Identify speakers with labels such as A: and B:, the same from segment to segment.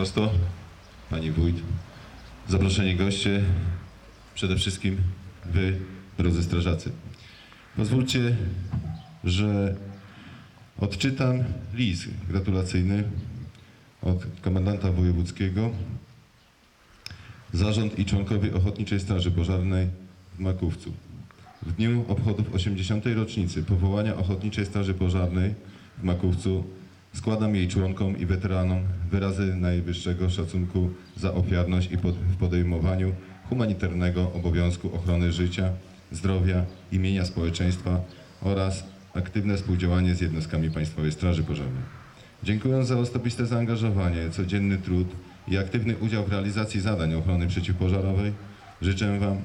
A: Starosto, pani wójt, zaproszeni goście, przede wszystkim wy, drodzy strażacy. Pozwólcie, że odczytam list gratulacyjny od komendanta wojewódzkiego. Zarząd i członkowie Ochotniczej Straży Pożarnej w Makówcu. W dniu obchodów 80. rocznicy powołania Ochotniczej Straży Pożarnej w Makówcu składam jej członkom i weteranom wyrazy najwyższego szacunku za ofiarność i pod, w podejmowaniu humanitarnego obowiązku ochrony życia, zdrowia i społeczeństwa oraz aktywne współdziałanie z jednostkami Państwowej Straży Pożarnej. Dziękuję za osobiste zaangażowanie, codzienny trud i aktywny udział w realizacji zadań ochrony przeciwpożarowej. Życzę Wam,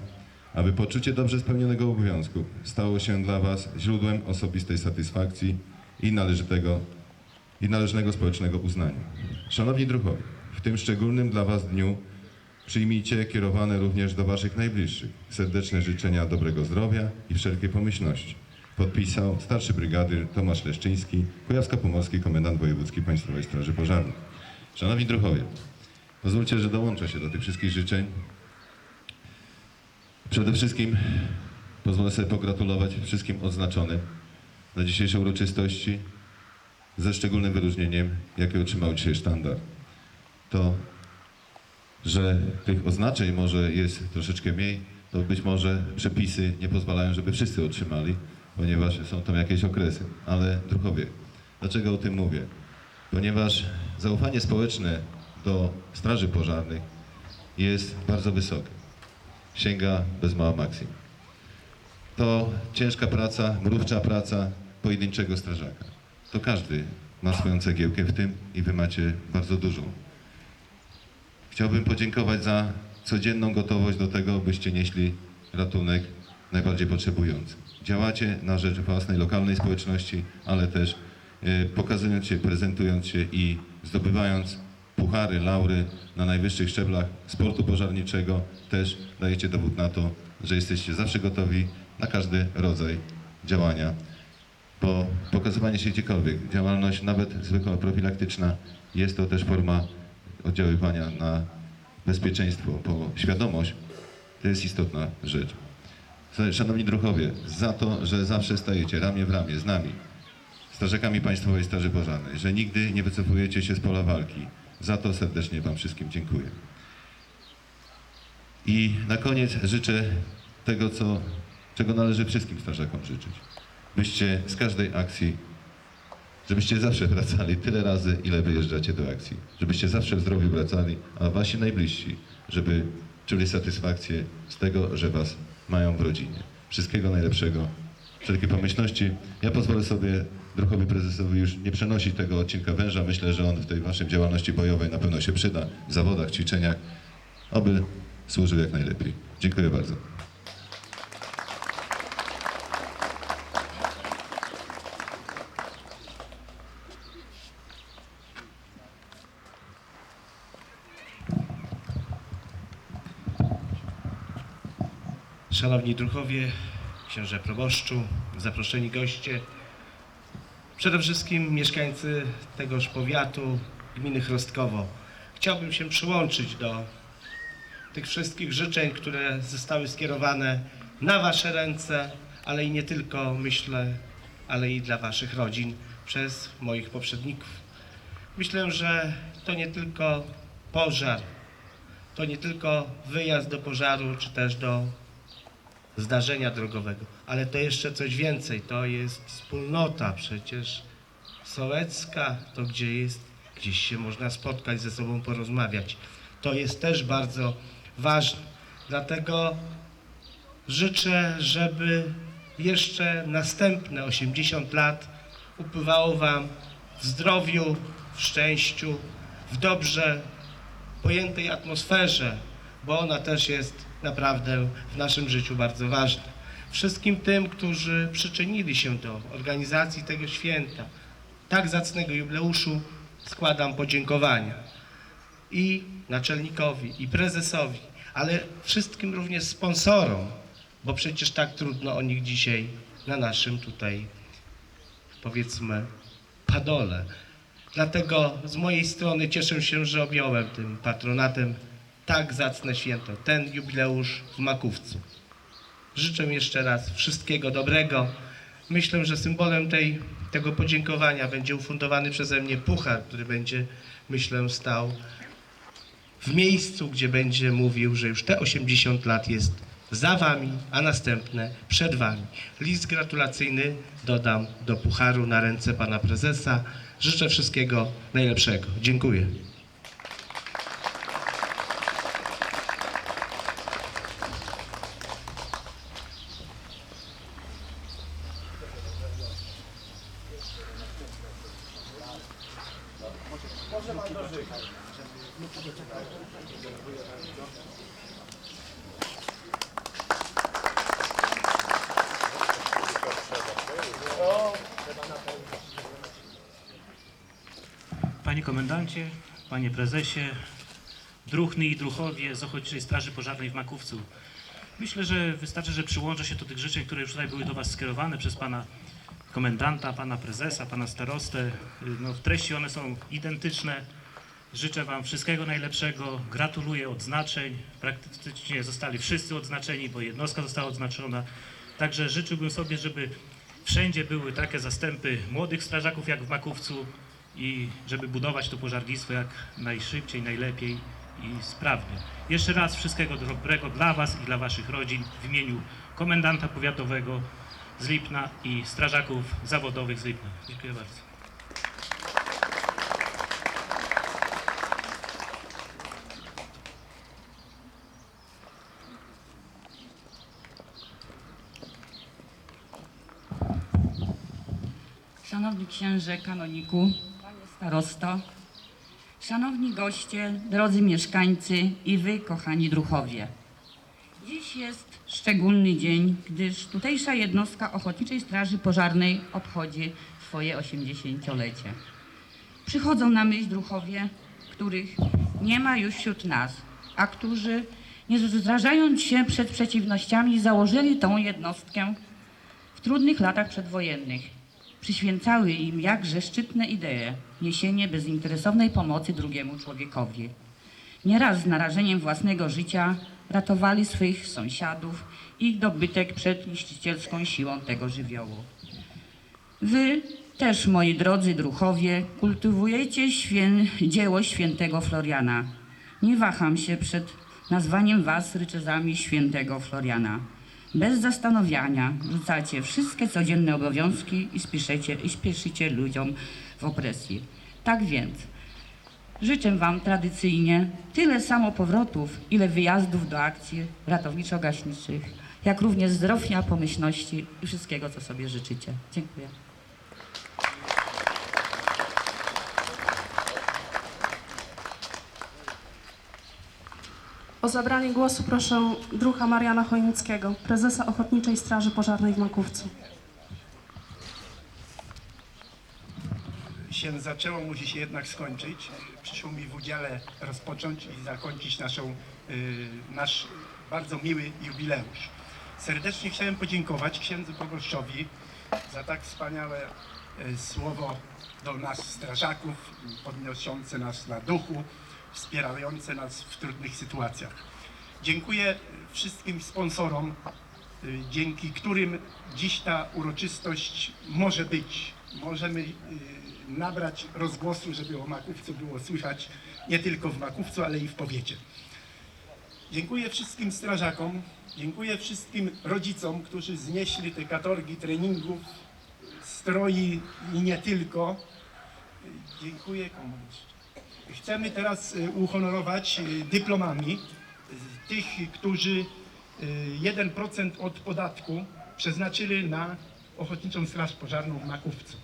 A: aby poczucie dobrze spełnionego obowiązku stało się dla Was źródłem osobistej satysfakcji i należytego i należnego społecznego uznania. Szanowni druhowie, w tym szczególnym dla Was dniu przyjmijcie kierowane również do Waszych najbliższych serdeczne życzenia dobrego zdrowia i wszelkiej pomyślności. Podpisał starszy brygady Tomasz Leszczyński, Kujawsko-Pomorski Komendant Wojewódzki Państwowej Straży Pożarnej. Szanowni druhowie, pozwólcie, że dołączę się do tych wszystkich życzeń. Przede wszystkim pozwolę sobie pogratulować wszystkim odznaczonym na dzisiejszej uroczystości ze szczególnym wyróżnieniem, jakie otrzymał dzisiaj sztandar. To, że tych oznaczeń może jest troszeczkę mniej, to być może przepisy nie pozwalają, żeby wszyscy otrzymali, ponieważ są tam jakieś okresy. Ale druhowie, dlaczego o tym mówię? Ponieważ zaufanie społeczne do straży pożarnych jest bardzo wysokie. Sięga bez mała maksim. To ciężka praca, mrówcza praca pojedynczego strażaka. To każdy ma swoją cegiełkę w tym i wy macie bardzo dużą. Chciałbym podziękować za codzienną gotowość do tego, byście nieśli ratunek najbardziej potrzebującym. Działacie na rzecz własnej lokalnej społeczności, ale też e, pokazując się, prezentując się i zdobywając puchary, laury na najwyższych szczeblach sportu pożarniczego, też dajecie dowód na to, że jesteście zawsze gotowi na każdy rodzaj działania bo pokazywanie się gdziekolwiek, działalność nawet zwykła profilaktyczna, jest to też forma oddziaływania na bezpieczeństwo, bo świadomość to jest istotna rzecz. Szanowni druhowie, za to, że zawsze stajecie ramię w ramię z nami, strażakami Państwowej Straży Pożarnej, że nigdy nie wycofujecie się z pola walki, za to serdecznie Wam wszystkim dziękuję. I na koniec życzę tego, co, czego należy wszystkim strażakom życzyć byście z każdej akcji, żebyście zawsze wracali tyle razy, ile wyjeżdżacie do akcji. Żebyście zawsze w zdrowiu wracali, a wasi najbliżsi, żeby czuli satysfakcję z tego, że was mają w rodzinie. Wszystkiego najlepszego, wszelkie pomyślności. Ja pozwolę sobie druhowi prezesowi już nie przenosić tego odcinka węża. Myślę, że on w tej waszej działalności bojowej na pewno się przyda, w zawodach, ćwiczeniach, aby służył jak najlepiej. Dziękuję bardzo.
B: Szanowni druhowie, księże proboszczu, zaproszeni goście, przede wszystkim mieszkańcy tegoż powiatu, gminy Chrostkowo. Chciałbym się przyłączyć do tych wszystkich życzeń, które zostały skierowane na Wasze ręce, ale i nie tylko, myślę, ale i dla Waszych rodzin przez moich poprzedników. Myślę, że to nie tylko pożar, to nie tylko wyjazd do pożaru, czy też do zdarzenia drogowego, ale to jeszcze coś więcej, to jest wspólnota przecież sołecka, to gdzie jest, gdzieś się można spotkać ze sobą, porozmawiać. To jest też bardzo ważne. Dlatego życzę, żeby jeszcze następne 80 lat upływało Wam w zdrowiu, w szczęściu, w dobrze pojętej atmosferze, bo ona też jest naprawdę w naszym życiu bardzo ważna. Wszystkim tym, którzy przyczynili się do organizacji tego święta, tak zacnego jubileuszu, składam podziękowania i naczelnikowi, i prezesowi, ale wszystkim również sponsorom, bo przecież tak trudno o nich dzisiaj na naszym tutaj, powiedzmy, padole. Dlatego z mojej strony cieszę się, że objąłem tym patronatem tak zacne święto, ten jubileusz w Makówcu. Życzę jeszcze raz wszystkiego dobrego. Myślę, że symbolem tej, tego podziękowania będzie ufundowany przeze mnie puchar, który będzie, myślę, stał w miejscu, gdzie będzie mówił, że już te 80 lat jest za wami, a następne przed wami. List gratulacyjny dodam do pucharu na ręce pana prezesa. Życzę wszystkiego najlepszego. Dziękuję.
C: Panie komendancie, panie prezesie, druhny i druchowie z Ochotniczej Straży Pożarnej w Makówcu. Myślę, że wystarczy, że przyłączę się do tych życzeń, które już tutaj były do Was skierowane przez pana komendanta, pana prezesa, pana starostę. No, w treści one są identyczne. Życzę Wam wszystkiego najlepszego, gratuluję odznaczeń. Praktycznie zostali wszyscy odznaczeni, bo jednostka została odznaczona. Także życzyłbym sobie, żeby wszędzie były takie zastępy młodych strażaków jak w Makówcu i żeby budować to pożarnictwo jak najszybciej, najlepiej i sprawnie. Jeszcze raz wszystkiego dobrego dla Was i dla Waszych rodzin w imieniu komendanta powiatowego z Lipna i strażaków zawodowych z Lipna. Dziękuję bardzo.
D: Szanowny księże kanoniku, starosto, szanowni goście, drodzy mieszkańcy i wy, kochani druchowie. Dziś jest szczególny dzień, gdyż tutejsza jednostka Ochotniczej Straży Pożarnej obchodzi swoje 80-lecie. Przychodzą na myśl druchowie, których nie ma już wśród nas, a którzy, nie zrażając się przed przeciwnościami, założyli tą jednostkę w trudnych latach przedwojennych. Przyświęcały im jakże szczytne idee niesienie bezinteresownej pomocy drugiemu człowiekowi. Nieraz z narażeniem własnego życia ratowali swych sąsiadów i dobytek przed niszczycielską siłą tego żywiołu. Wy też, moi drodzy druchowie, kultywujecie świę... dzieło świętego Floriana. Nie waham się przed nazwaniem was ryczezami świętego Floriana. Bez zastanowienia rzucacie wszystkie codzienne obowiązki i spieszycie, i spieszycie ludziom w opresji. Tak więc życzę wam tradycyjnie tyle samo powrotów, ile wyjazdów do akcji ratowniczo-gaśniczych, jak również zdrowia, pomyślności i wszystkiego, co sobie życzycie. Dziękuję.
E: O zabranie głosu proszę druha Mariana Chojnickiego, prezesa Ochotniczej Straży Pożarnej w Makówcu.
F: się zaczęło, musi się jednak skończyć. Przyszło mi w udziale rozpocząć i zakończyć naszą, y, nasz bardzo miły jubileusz. Serdecznie chciałem podziękować księdzu proboszczowi za tak wspaniałe y, słowo do nas strażaków, podnoszące nas na duchu, wspierające nas w trudnych sytuacjach. Dziękuję wszystkim sponsorom, y, dzięki którym dziś ta uroczystość może być. Możemy y, nabrać rozgłosu, żeby o Makówcu było słychać nie tylko w Makówcu, ale i w powiecie. Dziękuję wszystkim strażakom, dziękuję wszystkim rodzicom, którzy znieśli te katorgi treningów, stroi i nie tylko. Dziękuję komu? Chcemy teraz y, uhonorować y, dyplomami y, tych, którzy y, 1% od podatku przeznaczyli na Ochotniczą Straż Pożarną w Makówcu.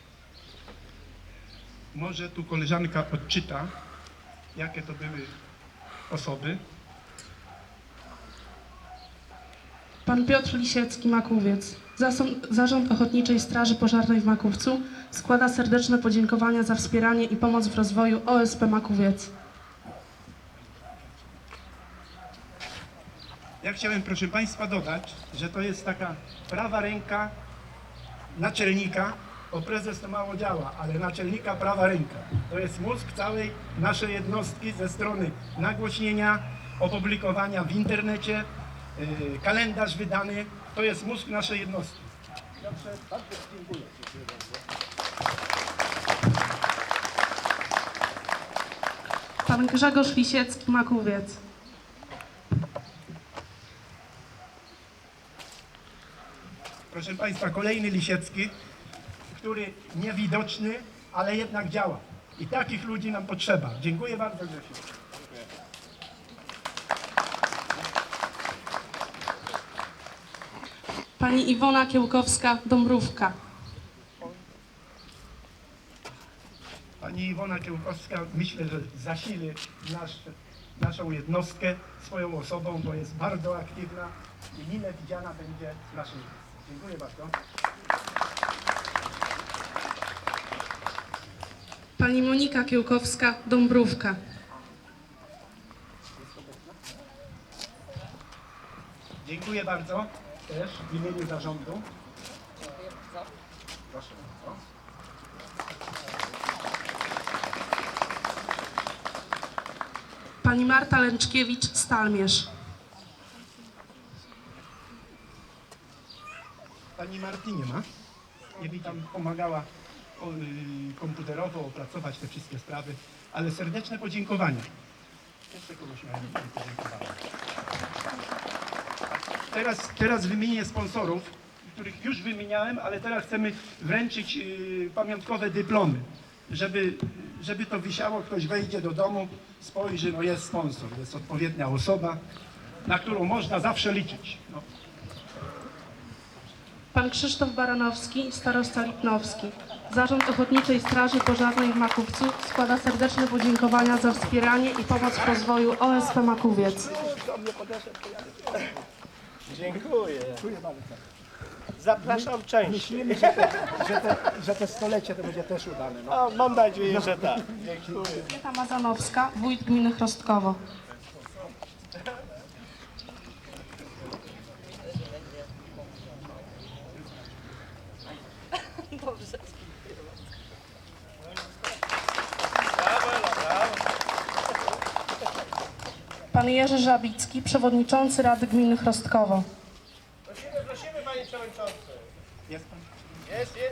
F: Może tu koleżanka odczyta, jakie to były osoby.
E: Pan Piotr Lisiecki, Makówiec. Zasą- Zarząd Ochotniczej Straży Pożarnej w Makówcu składa serdeczne podziękowania za wspieranie i pomoc w rozwoju OSP Makówiec.
F: Ja chciałem, proszę Państwa, dodać, że to jest taka prawa ręka naczelnika bo prezes to mało działa, ale naczelnika prawa ręka. To jest mózg całej naszej jednostki ze strony nagłośnienia, opublikowania w internecie, kalendarz wydany. To jest mózg naszej jednostki. Bardzo dziękuję.
E: Pan Grzegorz Lisiecki, Makowiec.
F: Proszę Państwa, kolejny Lisiecki, który niewidoczny, ale jednak działa. I takich ludzi nam potrzeba. Dziękuję bardzo Grzesiu.
E: Pani Iwona Kiełkowska, Dąbrówka.
F: Pani Iwona Kiełkowska myślę, że zasili nasz, naszą jednostkę swoją osobą, bo jest bardzo aktywna i mile widziana będzie w naszej jednostce. Dziękuję bardzo.
E: Pani Monika Kiełkowska, Dąbrówka.
F: Dziękuję bardzo też w imieniu zarządu. Proszę bardzo.
E: Pani Marta Lęczkiewicz, Stalmierz.
F: Pani Martinie ma. Nie mi tam pomagała o, y, komputerowo opracować te wszystkie sprawy, ale serdeczne podziękowania. Jeszcze kogoś miałem podziękowania. Teraz, teraz wymienię sponsorów, których już wymieniałem, ale teraz chcemy wręczyć y, pamiątkowe dyplomy, żeby, żeby to wisiało, ktoś wejdzie do domu, spojrzy, no jest sponsor, jest odpowiednia osoba, na którą można zawsze liczyć. No.
E: Pan Krzysztof Baranowski, starosta Lipnowski. Zarząd Ochotniczej Straży Pożarnej w Makówcu składa serdeczne podziękowania za wspieranie i pomoc w rozwoju OSP Makowiec.
F: Dziękuję. Zapraszam częściej.
G: Myślimy, że te, że, te, że te stolecie to będzie też udane. No.
F: A, mam nadzieję, że tak. Dziękuję.
E: Elżbieta Mazanowska, wójt gminy Chrostkowo. Pan Jerzy Żabicki, przewodniczący Rady Gminy Chrostkowo.
F: Prosimy, prosimy panie przewodniczący. Jest pan? Jest, jest.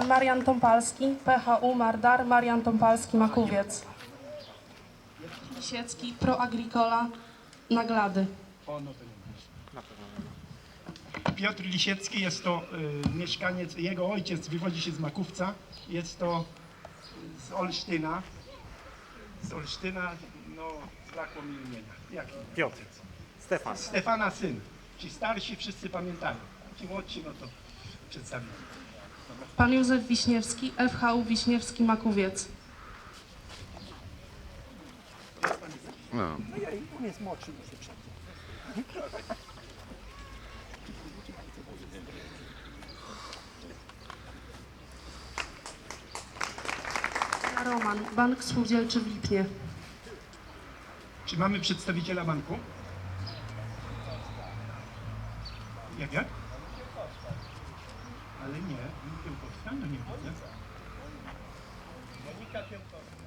E: Pan Marian Tompalski, PHU Mardar, Marian Tompalski, Makowiec. Lisiecki, Pro Agricola, Naglady.
F: Piotr Lisiecki jest to y, mieszkaniec, jego ojciec wywodzi się z Makówca, jest to z Olsztyna. Z Olsztyna, no, brakło mi imienia. Jaki?
G: Piotr. Stefan.
F: Stefana syn. Ci starsi wszyscy pamiętają. Ci młodsi, no to przedstawimy.
E: Pan Józef Wiśniewski, FHU Wiśniewski, Makowiec.
G: Przed.
E: Roman, Bank Spółdzielczy w Lipnie.
F: Czy mamy przedstawiciela banku? Jak, jak? Ale nie, Kiełkowska, no nie widzę. Monika Kiełkowska.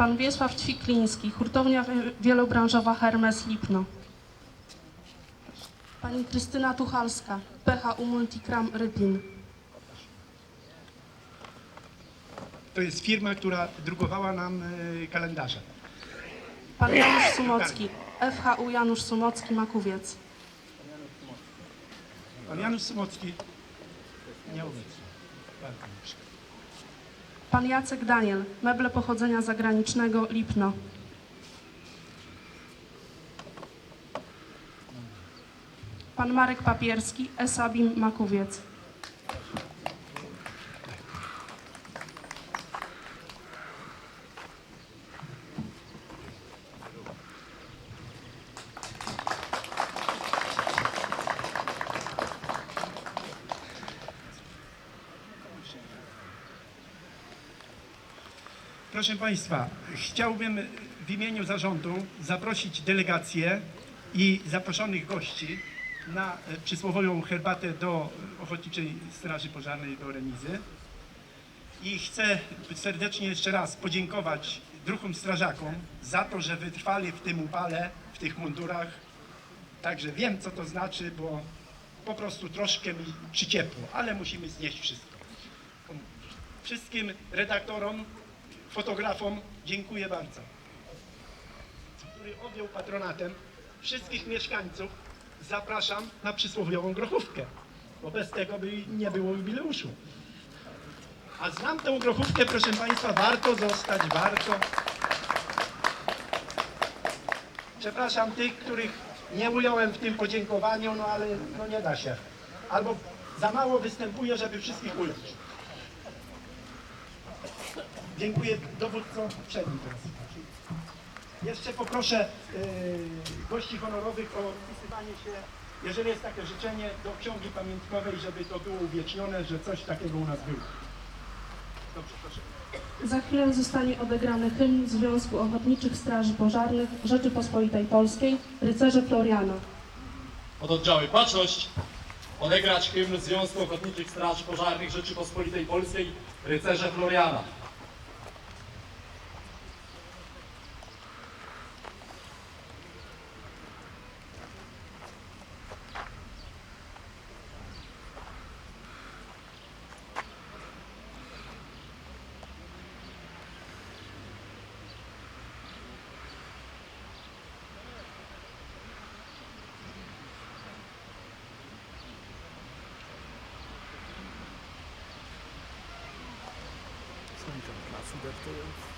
E: Pan Wiesław Ćwikliński, hurtownia wi- wielobranżowa Hermes Lipno. Pani Krystyna Tuchalska, PHU Multicram Rypin.
F: To jest firma, która drukowała nam e, kalendarze.
E: Pan Janusz Sumocki, FHU Janusz Sumocki, Makowiec.
F: Pan Janusz Sumocki nieobecny. Bardzo proszę.
E: Pan Jacek Daniel, meble pochodzenia zagranicznego Lipno. Pan Marek Papierski, Esabim Makowiec.
F: Proszę Państwa, chciałbym w imieniu zarządu zaprosić delegację i zaproszonych gości na e, przysłowiową herbatę do Ochotniczej Straży Pożarnej do remizy. I chcę serdecznie jeszcze raz podziękować druhom strażakom za to, że wytrwali w tym upale, w tych mundurach. Także wiem, co to znaczy, bo po prostu troszkę mi przyciepło, ale musimy znieść wszystko. Wszystkim redaktorom, fotografom dziękuję bardzo. Który objął patronatem wszystkich mieszkańców zapraszam na przysłowiową grochówkę, bo bez tego by nie było jubileuszu. A znam tę grochówkę, proszę Państwa, warto zostać, warto. Przepraszam tych, których nie ująłem w tym podziękowaniu, no ale no nie da się. Albo za mało występuje, żeby wszystkich ująć. Dziękuję dowódco przedni teraz. Jeszcze poproszę yy, gości honorowych o wpisywanie się, jeżeli jest takie życzenie, do ksiągi pamiątkowej, żeby to było uwiecznione, że coś takiego u nas było. Dobrze, proszę.
E: Za chwilę zostanie odegrany hymn Związku Ochotniczych Straży Pożarnych Rzeczypospolitej Polskiej Rycerze Floriana.
H: Pododdziały Baczność odegrać hymn Związku Ochotniczych Straży Pożarnych Rzeczypospolitej Polskiej Rycerze Floriana. Death Tales.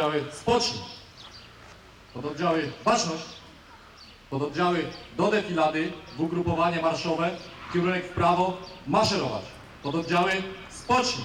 H: Pododdziały Spocznij. Pododdziały Baczność. Pododdziały do defilady w ugrupowanie marszowe, kierunek w prawo, maszerować. Pododdziały Spocznij.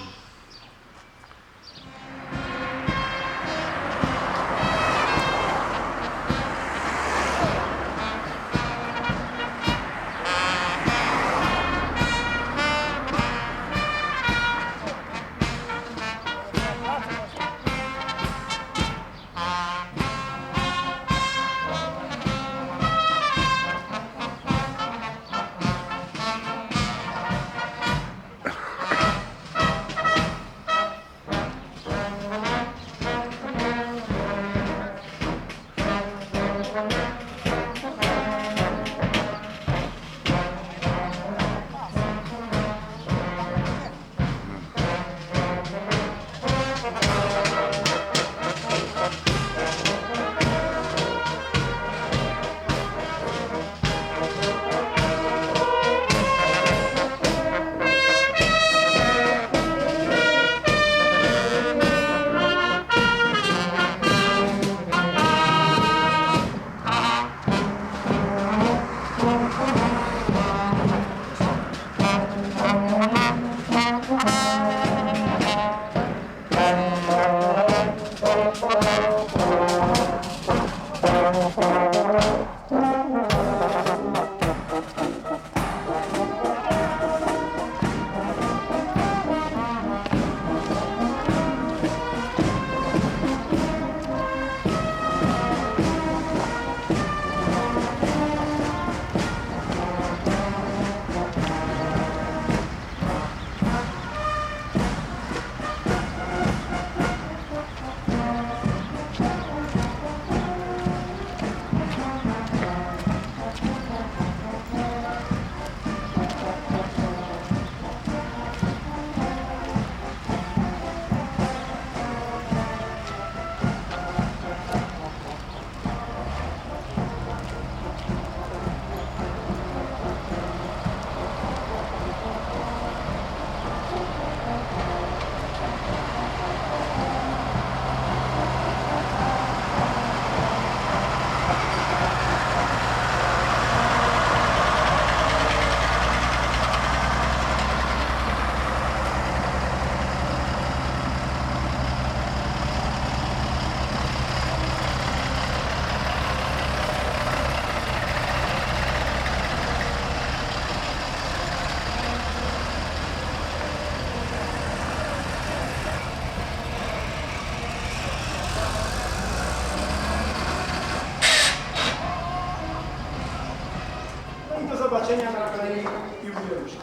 G: Kolejnym jubileuszu.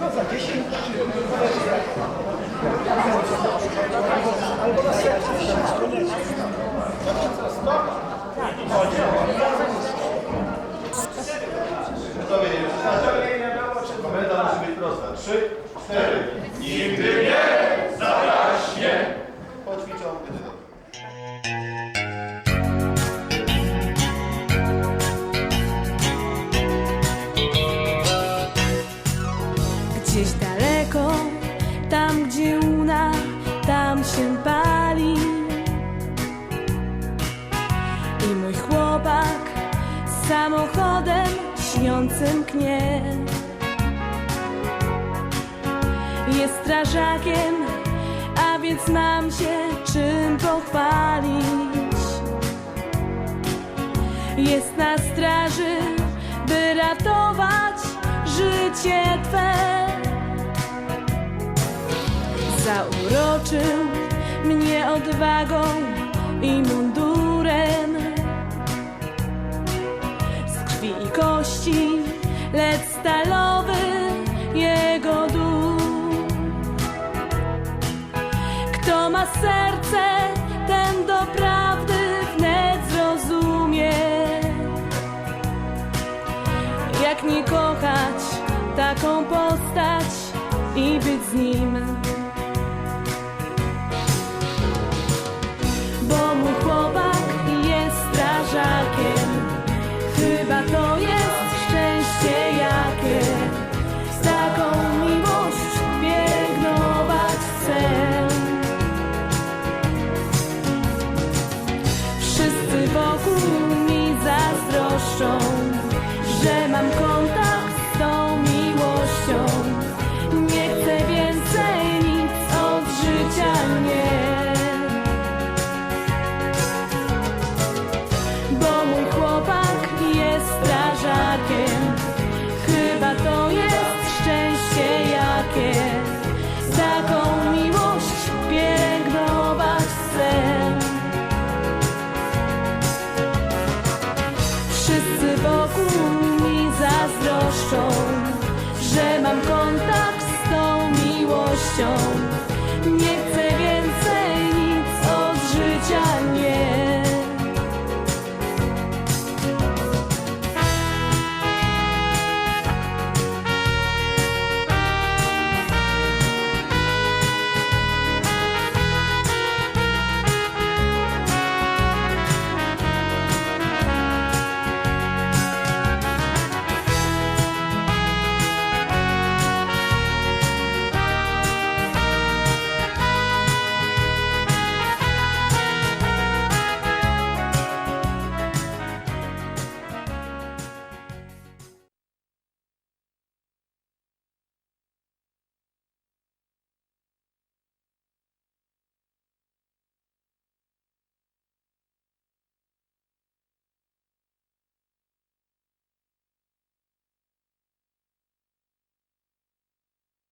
G: No za 10 Albo na setkę.
A: Komenda musi być prosta. Trzy, cztery. Nigdy nie
I: strażakiem, a więc mam się czym pochwalić. Jest na straży, by ratować życie Twe. Zauroczył mnie odwagą i mundurem. Z krwi i kości, lecz stalowy serce, ten do prawdy wnet zrozumie. Jak nie kochać taką postać i być z nim. Bo mój chłopak jest strażakiem, chyba to jest.